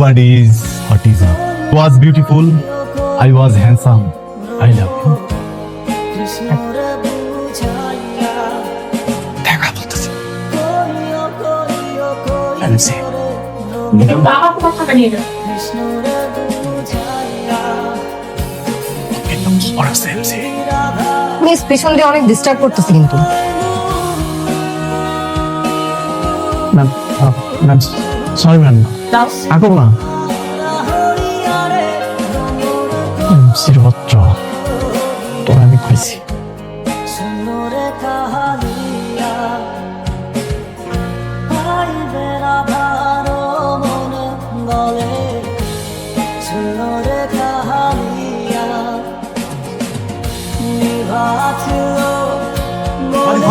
Nobody is what is up. Was beautiful. I was handsome. I love you. দেখা বলতেছি বাবা তোমার টাকা নিয়ে এমসি মিস পেছন দিয়ে অনেক ডিস্টার্ব করতেছে কিন্তু ম্যাম ম্যাম সরি ম্যাম দাও। আগো না এমসির পত্র তোর আমি খুঁজছি।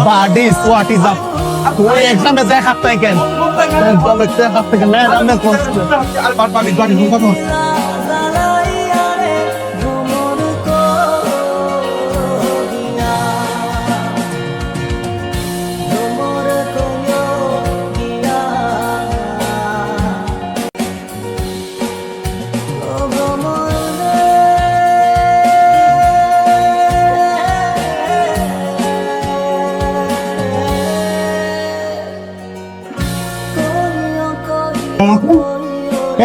Buddies, what is up? ওই এক্সামে দেখা পাই কেন তবে দেখা পাই কেন আমি আর বার গাড়ি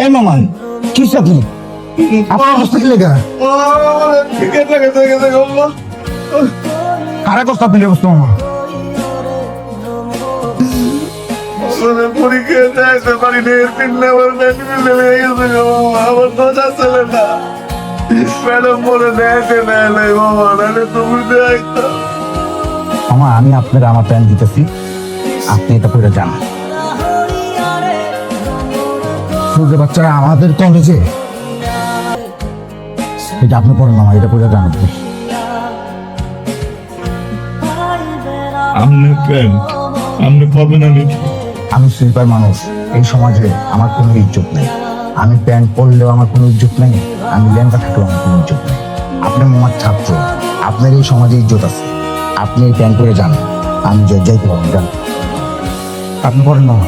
এই কি আপনি আপনার অবস্থা কি লেগা? কারা কষ্ট আপনি অবস্থা, মামা? পরীক্ষা যাইতে পারি না বলে নাহলে তুমি মামা, আমি আপনার আমার প্যান দিতেছি। আপনি এটা করে যান। সূর্য বাচ্চা আমাদের কলেজে এটা আপনি পড়েন মামা এটা আপনি প্রেম আমনে পাবেন আমি আমি শিল্পের মানুষ এই সমাজে আমার কোনো ইজ্জত নেই। আমি প্যান্ট পরলেও আমার কোনো ইজ্জত নেই আমি লেহেঙ্গা থাকলেও আমার কোনো ইজ্জত নেই। আপনি আমার ছাত্র আপনার এই সমাজে ইজ্জত আছে। আপনি এই প্যান্ট পরে যান আমি যে যাইতে পারব যান আপনি পড়েন মামা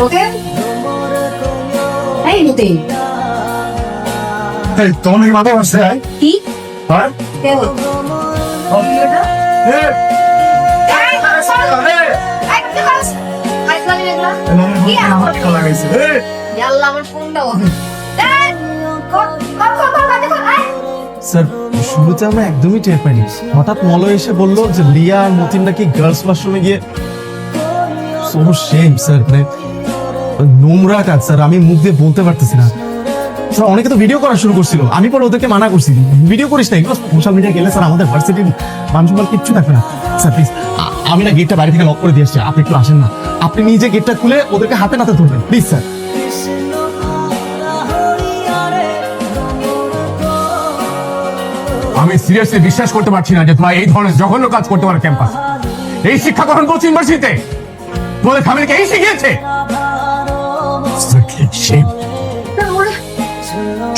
ওকে এই মতে তোমার নাকি মাথা আসছে কি? হ্যাঁ? ফোনটা স্যার শুরুতে আমরা একদমই টের পাইনি। হঠাৎ মলয় এসে বলল যে লিয়া আর মতিন নাকি গার্লস ওয়াশরুমে গিয়ে? সো শেম স্যার মানে নোংরা কাজ, স্যার, আমি মুখ দিয়ে বলতে পারতেছি না। স্যার, অনেকে তো ভিডিও করা শুরু করছিল। আমি পরে ওদেরকে মানা করছি। ভিডিও করিস না সোশ্যাল মিডিয়া গেলে, স্যার, আমাদের ভার্সিটির মান সম্মান কিচ্ছু থাকবে না। স্যার প্লিজ আমি না গেটটা বাইরে থেকে লক করে দিয়ে আসছি। আপনি একটু আসেন না। আপনি নিজে গেটটা খুলে ওদেরকে হাতে নাতে ধরবেন। Please sir. আমি সিরিয়াসলি বিশ্বাস করতে পারছি না যে তোমরা এই ধরনের জঘন্য কাজ করতে পারো ক্যাম্পাস এই শিক্ষা গ্রহণ করছ ইউনিভার্সিটিতে তোমাদের ফ্যামিলিকে এই শিখিয়েছে?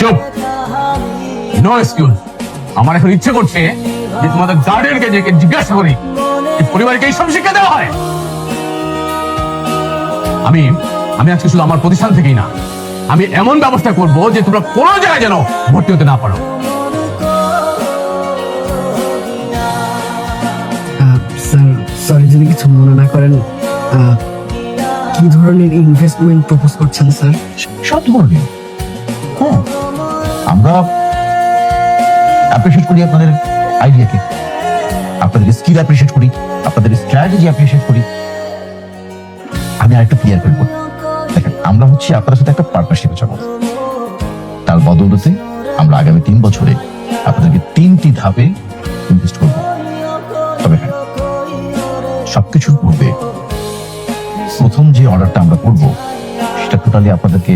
চুপ। নো এক্সকিউজ আমার এখন ইচ্ছে করছে যে তোমাদের গার্ডিয়ানকে যে জিজ্ঞাসা করি পরিবারকে এইসব শিক্ষা দেওয়া হয়। আমি আমি আজকে শুধু আমার প্রতিষ্ঠান থেকেই না আমি এমন ব্যবস্থা করব যে তোমরা কোনো জায়গায় যেন ভর্তি হতে না পারো। স্যার সরি যদি কিছু মনে না করেন কি ধরনের ইনভেস্টমেন্ট প্রপোজ করছেন স্যার? সব ধরনের। হ্যাঁ। আমরা অ্যাপ্রিসিয়েট করি আপনাদের আইডিয়াকে আপনাদের স্কিল অ্যাপ্রিসিয়েট করি, আপনাদের স্ট্র্যাটেজি অ্যাপ্রিসিয়েট করি। আমি আরেকটু ক্লিয়ার করে বলি। দেখেন, আমরা হচ্ছে আপনার সাথে একটা পার্টনারশিপে যাব তার বদৌলতে আমরা আগামী তিন বছরে আপনাদেরকে তিনটি ধাপে ইনভেস্ট করব। তবে হ্যাঁ সবকিছুর পূর্বে প্রথম যে অর্ডারটা আমরা করব, সেটা টোটালি আপনাদেরকে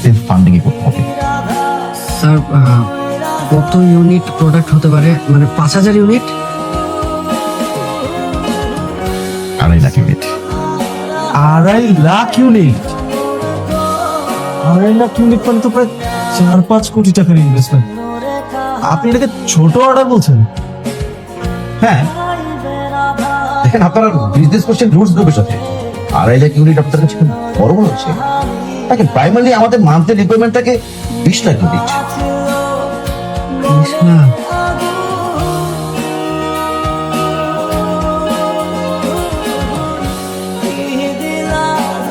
সেলফ ফান্ডিং এ করতে হবে। স্যার কত ইউনিট প্রোডাক্ট হতে পারে? মানে পাঁচ হাজার ইউনিট আড়াই লাখ ইউনিট আড়াই লাখ ইউনিট আড়াই লাখ ইউনিট মানে তো প্রায় চার পাঁচ কোটি টাকার ইনভেস্টমেন্ট আপনি এটাকে ছোট অর্ডার বলছেন? হ্যাঁ। দেখেন আপনারা বিজনেস করছেন রুটস গ্রুপের সাথে। আড়াই লাখ ইউনিট আপনার কাছে খুব বড় মনে হচ্ছে। দেখেন প্রাইমারি আমাদের মান্থলি রিকোয়ারমেন্টটাকে বিশ ইউনিট বিশ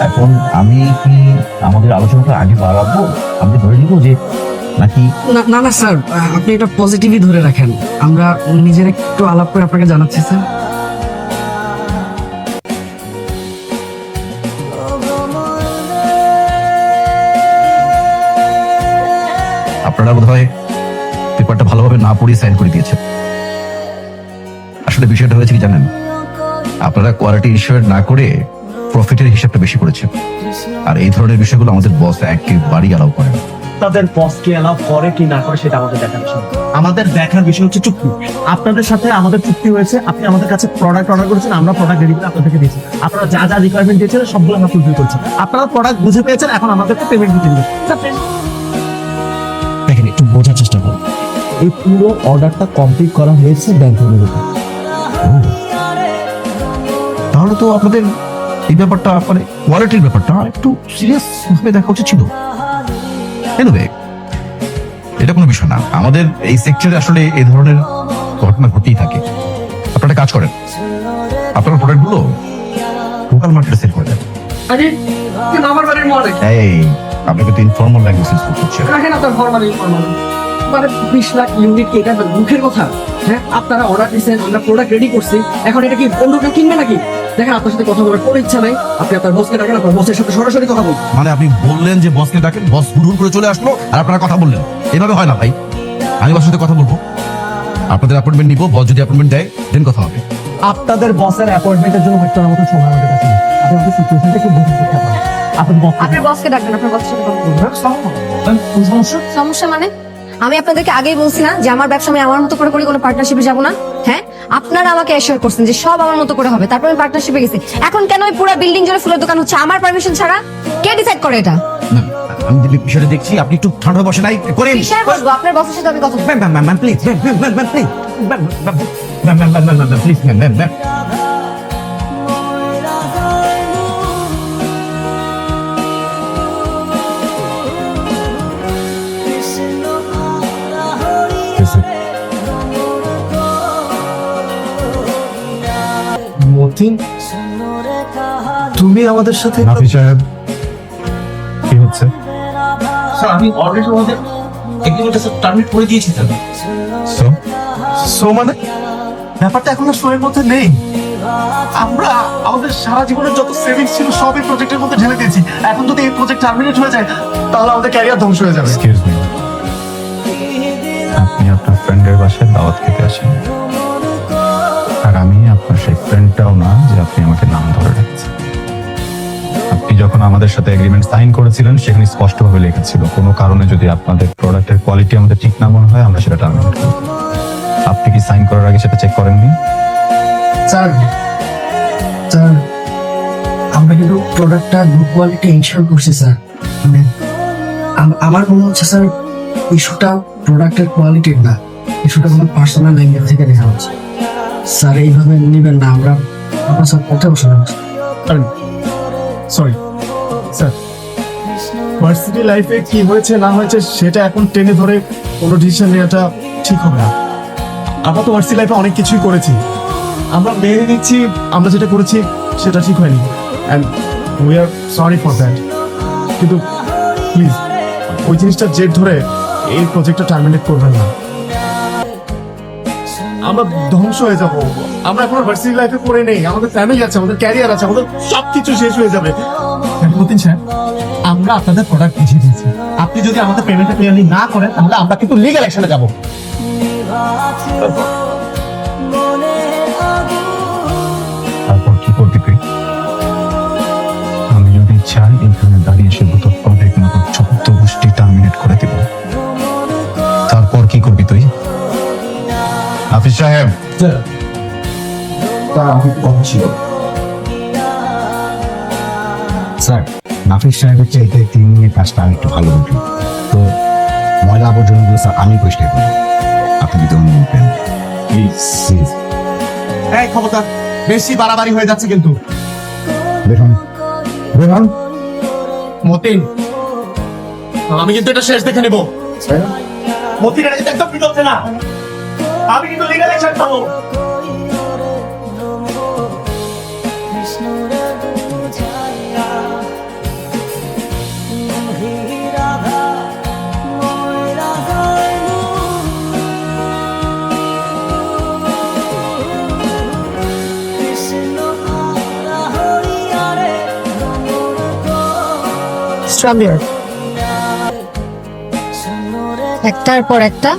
এখন আমি কি আমাদের আলোচনাটা আগে বাড়াবো? আমি ধরে নিব যে নাকি না না স্যার আপনি এটা পজিটিভই ধরে রাখেন। আমরা নিজের একটু আলাপ করে আপনাকে জানাচ্ছি স্যার আপনারা বোধ হয় পেপারটা ভালোভাবে না পড়ে সাইন করে দিয়েছেন। আসলে বিষয়টা হয়েছে কি জানেন? আপনারা কোয়ালিটি ইনশিওর না করে প্রফিটের হিসাবটা বেশি করেছেন। আর এই ধরনের বিষয়গুলো আমাদের বস একেবারেই অ্যালাউ করেন না। তাদের বসকে এলাও করে কি না করে সেটা আমাদের দেখার বিষয়। আমাদের দেখার বিষয় হচ্ছে চুক্তি। আপনাদের সাথে আমাদের চুক্তি হয়েছে, আপনি আমাদের কাছে প্রোডাক্ট অর্ডার করেছেন, আমরা প্রোডাক্ট রেডি করে আপনাদেরকে দিয়েছি। আপনারা যা যা রিকোয়ারমেন্ট দিয়েছেন, সবগুলো আমরা ফুলফিল করছি। আপনারা প্রোডাক্ট বুঝে পেয়েছেন, এখন আমাদেরকে পেমেন্ট দিতে দিবেন। এই পুরো অর্ডারটা কমপ্লিট করা হয়েছে ব্যাংকের উপর তাহলে তো আপনাদের এই ব্যাপারটা মানে কোয়ালিটির ব্যাপারটা একটু সিরিয়াস ভাবে দেখা উচিত ছিল। এনিওয়ে এটা কোনো বিষয় না। আমাদের এই সেক্টরে আসলে এই ধরনের ঘটনা ঘটেই থাকে। আপনারা কাজ করেন। আপনার প্রোডাক্টগুলো লোকাল মার্কেটে সেল করে দেন। আরে আমার বাড়ির মনে এই আপনি কিন্তু ইনফর্মাল ল্যাঙ্গুয়েজ ইউজ করছেন রাখেন আপনার ফর্মাল ইনফর্মাল মানে বিশ লাখ ইউনিট কি এটা মুখের কথা? হ্যাঁ আপনারা অর্ডার দিয়েছেন আমরা প্রোডাক্ট রেডি করছি। এখন এটা কি অন্য কেউ কিনবে নাকি? দেখেন আপনার সাথে কথা বলার কোনো ইচ্ছা নাই। আপনি আপনার বসকে ডাকেন আপনার বসের সাথে সরাসরি কথা বলুন। মানে আপনি বললেন যে বসকে ডাকেন বস হুড় করে চলে আসলো আর আপনারা কথা বললেন। এভাবে হয় না ভাই। আমি বসের সাথে কথা বলব। আপনাদের অ্যাপয়েন্টমেন্ট নিবো বস যদি অ্যাপয়েন্টমেন্ট দেয় দেন কথা হবে। আপনাদের বসের অ্যাপয়েন্টমেন্টের জন্য হয়তো আমাদের সময় আমাদের কাছে। আপনি আমাদের সিচুয়েশনটা একটু বুঝে করতে পারেন বস আপনার বসকে ডাকবেন আপনার বসের সাথে কথা বলুন। সমস্যা। সমস্যা মানে? আমি আপনাদেরকে আগেই বলছি না যে আমার ব্যবসা আমি আমার মতো করে করি কোনো পার্টনারশিপে যাব না হ্যাঁ আপনারা আমাকে অ্যাসিওর করছেন যে সব আমার মতো করে হবে তারপর আমি পার্টনারশিপে গেছি এখন কেন ওই পুরো বিল্ডিং জুড়ে ফুলের দোকান হচ্ছে আমার পারমিশন ছাড়া কে ডিসাইড করে এটা আমি যে বিষয়টা দেখছি আপনি একটু ঠান্ডা বসে নাই বসবো আপনার বসের সাথে আমি কথা ma'am ma'am please ma'am ma'am please ma'am ma'am ma'am ma'am please ma'am ma'am ma'am Matin তুমি আমাদের সাথে নাফি সাহেব কি হচ্ছে? স্যার আমি অলরেডি আমাদের এগ্রিমেন্টটা স্যার টার্মিনেট করে দিয়েছি স্যার। সো সো মানে? ব্যাপারটা এখন আর শোয়ের মধ্যে নেই। আমরা আমাদের সারা জীবনের যত সেভিংস ছিল সব এই প্রজেক্টের মধ্যে ঢেলে দিয়েছি। এখন যদি এই প্রজেক্ট টার্মিনেট হয়ে যায় তাহলে আমাদের ক্যারিয়ার ধ্বংস হয়ে যাবে। এক্সকিউজ মি আপনি আপনার ফ্রেন্ডের বাসায় দাওয়াত খেতে আসেন। আপনি আমাকে নাম ধরে ডাকছেন আপনি যখন আমাদের সাথে এগ্রিমেন্ট সাইন করেছিলেন, সেখানে স্পষ্টভাবে লেখা ছিল, কোনো কারণে যদি আপনাদের প্রোডাক্টের কোয়ালিটি আমাদের ঠিক না মনে হয়, আমরা সেটা টার্মিনেট করব। আপনি কি সাইন করার আগে সেটা চেক করেননি? স্যার স্যার আমরা কিন্তু প্রোডাক্টটা গুড কোয়ালিটি ইনশিওর করছি স্যার মানে আমার মনে হচ্ছে স্যার ইস্যুটা প্রোডাক্টের কোয়ালিটির না ইস্যুটা কোনো পার্সোনাল ল্যাঙ্গুয়েজ থেকে নেওয়া হচ্ছে। স্যার এইভাবে নেবেন না, আমরা স্যার পথে বসানো সরি স্যার। ভার্সিটি লাইফে কি হয়েছে, না হয়েছে, সেটা এখন টেনে ধরে কোনো ডিসিশন নেওয়াটা ঠিক হবে না। আমরা তো ভার্সিটি লাইফে অনেক কিছুই করেছি। আমরা মেনে নিচ্ছি, আমরা যেটা করেছি, সেটা ঠিক হয়নি। And we are sorry for that কিন্তু প্লিজ ওই জিনিসটা জেদ ধরে এই প্রজেক্টটা টার্মিনেট করবেন না। আমরা ধ্বংস হয়ে যাব। আমরা এখন ভার্সিটি লাইফে পড়ে নেই। আমাদের ফ্যামিলি আছে আমাদের ক্যারিয়ার আছে আমাদের সবকিছু শেষ হয়ে যাবে। মতিন সাহেব আমরা আপনাদের প্রোডাক্ট বুঝিয়ে দিয়েছি। আপনি যদি আমাদের পেমেন্টটা ক্লিয়ারলি না করেন তাহলে আমরা কিন্তু লিগ্যাল অ্যাকশনে যাব। তারপর কি করবি তুই? আমি যদি চাই এখানে দাঁড়িয়ে সে মতো চোদ্দ গোষ্ঠী টার্মিনেট করে দিব। তারপর কি করবি তুই? হাফিজ সাহেব। স্যার। নাফিস সাহেবের চাইতে তিন মিনিট কাজটা আমি একটু ভালো বুঝি তো ময়লা আবর্জনাগুলো স্যার আমি পরিষ্কার করি। আপনি যদি অনুমতি দেন। প্লিজ এই খবরদার বেশি বাড়াবাড়ি হয়ে যাচ্ছে কিন্তু। দেখুন দেখুন। মতিন আমি কিন্তু এটা শেষ দেখে নেব। মতিন এটা কিন্তু একদম ঠিক না আমি কিন্তু লিগাল অ্যাকশন খাব। একটার পর একটা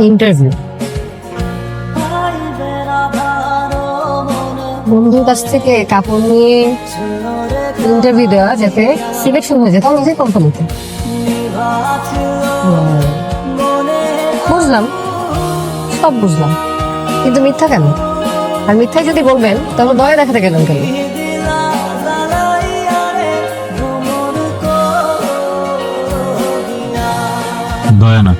ইন্টারভিউ বন্ধুর কাছ থেকে কাপড় নিয়ে ইন্টারভিউ দেওয়া যাতে সিলেকশন হয়ে যায় নিজের কোম্পানিতে বুঝলাম। সব বুঝলাম। কিন্তু মিথ্যা কেন? আর মিথ্যাই যদি বলবেন, তাহলে দয়া দেখাতে গেলেন কেন? দয়া না।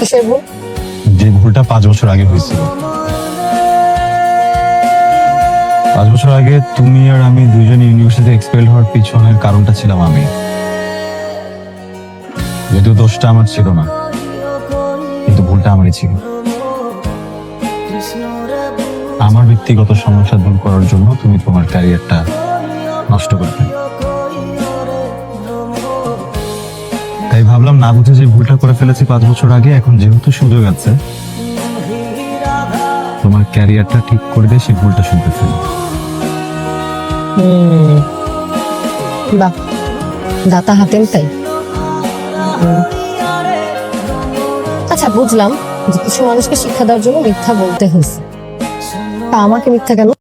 কিসের ভুল? যে ভুলটা পাঁচ বছর আগে হয়েছিল। পাঁচ বছর আগে তুমি আর আমি দুজন ইউনিভার্সিটি এক্সপেল হওয়ার পিছনের কারণটা ছিলাম আমি। যদিও দোষটা আমার ছিল না, কিন্তু ভুলটা আমারই ছিল। আমার ব্যক্তিগত সমস্যা দূর করার জন্য তুমি তোমার ক্যারিয়ারটা নষ্ট করে ভাবলাম না বুঝে যে ভুলটা করে ফেলেছি পাঁচ বছর আগে, এখন যেহেতু সুযোগ আছে, তোমার ক্যারিয়ারটা ঠিক করে দিয়ে সেই ভুলটা শুনতে ফেলি দাতা হাতেম তাই। আচ্ছা বুঝলাম যে কিছু মানুষকে শিক্ষা দেওয়ার জন্য মিথ্যা বলতে হয়েছে। তা আমাকে মিথ্যা কেন?